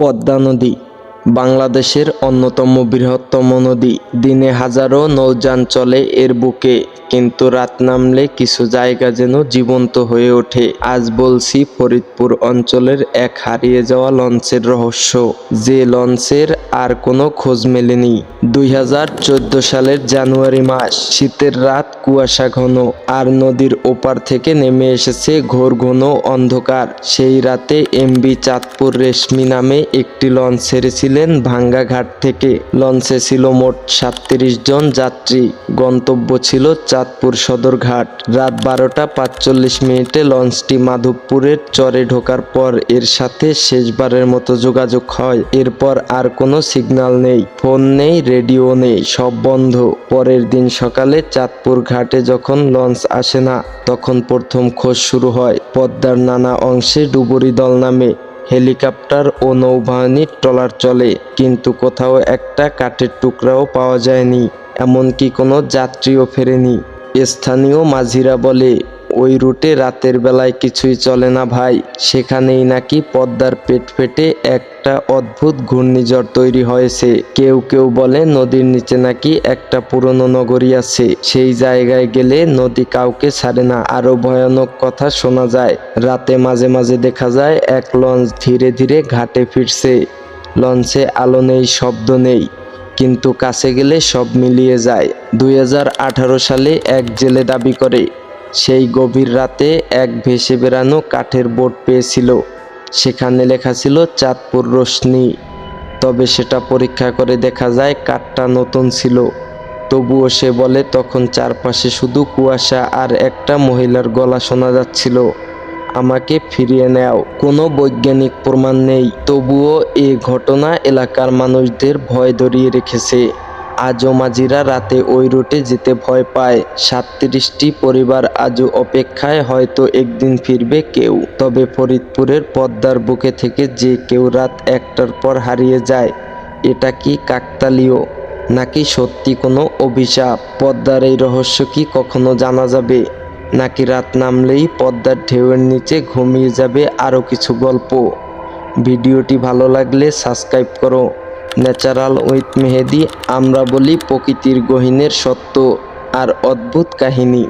পদ্মা নদী বাংলাদেশের অন্যতম বৃহত্তম নদী। দিনে হাজারো নৌযান চলে এর বুকে। কিন্তু রাত নামলে কিছু জায়গা যেন জীবন্ত হয়ে ওঠে। আজ বলছি, ফরিদপুর অঞ্চলের এক হারিয়ে যাওয়া লঞ্চের রহস্য। যে লঞ্চের আর কোনো খোঁজ মেলেনি। দুই হাজার চোদ্দ সালের জানুয়ারি মাস, শীতের রাত কুয়াশা ঘন। আর নদীর ওপার থেকে নেমে এসেছে ঘোর ঘন অন্ধকার। সেই রাতে এমবি চাঁদপুর রেশমি নামে একটি লঞ্চ ছেড়েছিলেন ভাঙ্গাঘাট থেকে। লঞ্চে ছিল মোট সাতত্রিশ জন যাত্রী। গন্তব্য ছিল চাঁদপুর সদর ঘাট রাত বারোটা পাঁচচল্লিশ মিনিটে লঞ্চটি মাধবপুরের চরে ঢোকার পর এর সাথে শেষবারের মতো যোগাযোগ হয়। এরপর আর কোনো সিগন্যাল নেই, ফোন নেই, রেডিও নেই, সব বন্ধ। পরের দিন সকালে চাঁদপুর ঘাটে যখন লঞ্চ আসে না, তখন প্রথম খোঁজ শুরু হয় পদ্মার নানা অংশে ডুবুরি দল নামে। হেলিকপ্টার ও নৌবাহিনীর ট্রলার চলে, কিন্তু কোথাও একটা কাঠের টুকরাও পাওয়া যায়নি, এমনকি কোনো যাত্রীও ফেরেনি। স্থানীয় মাঝিরা বলে, ওই রুটে রাতের বেলায় কিছুই চলে না ভাই। সেখানেই নাকি পদ্মার পেট ফেটে একটা অদ্ভুত ঘূর্ণিঝড় তৈরি হয়েছে। কেউ কেউ বলে, নদীর নিচে নাকি একটা পুরনো নগরী আছে। সেই জায়গায় গেলে নদী কাউকে ছাড়ে না। আরও ভয়ানক কথা শোনা যায়, রাতে মাঝে মাঝে দেখা যায় এক লঞ্চ ধীরে ধীরে ঘাটে ফিরছে। লঞ্চে আলো নেই, শব্দ নেই। কিন্তু কাছে গেলে সব মিলিয়ে যায়। দুই হাজার আঠারো সালে এক জেলে দাবি করে, সেই গভীর রাতে এক ভেসে বেড়ানো কাঠের বোট পেয়েছিল। সেখানে লেখা ছিল, চাঁদপুর রশ্মি তবে সেটা পরীক্ষা করে দেখা যায়, কাঠটা নতুন ছিল। তবুও সে বলে, তখন চারপাশে শুধু কুয়াশা আর একটা মহিলার গলা শোনা যাচ্ছিল। আমাকে ফিরিয়ে নেও। কোনো বৈজ্ঞানিক প্রমাণ নেই। তবুও এ ঘটনা এলাকার মানুষদের ভয় ধরিয়ে রেখেছে। আজও মাঝিরা রাতে ওই রুটে যেতে ভয় পায়। সাতত্রিশটি পরিবার আজও অপেক্ষায় হয়তো একদিন ফিরবে কেউ। তবে ফরিদপুরের পদ্মার বুকে থেকে যে কেউ রাত একটার পর হারিয়ে যায়, এটা কি কাকতালীয়? নাকি সত্যি কোনো অভিশাপ? পদ্মার এই রহস্য কি কখনো জানা যাবে? নাকি রাত নামলেই পদ্মার ঢেউয়ের নিচে ঘুমিয়ে যাবে আরও কিছু গল্প। ভিডিওটি ভালো লাগলে সাবস্ক্রাইব করো। ন্যাচারাল উইথ মেহেদি, আমরা বলি প্রকৃতির গহিনের সত্য আর অদ্ভুত কাহিনী।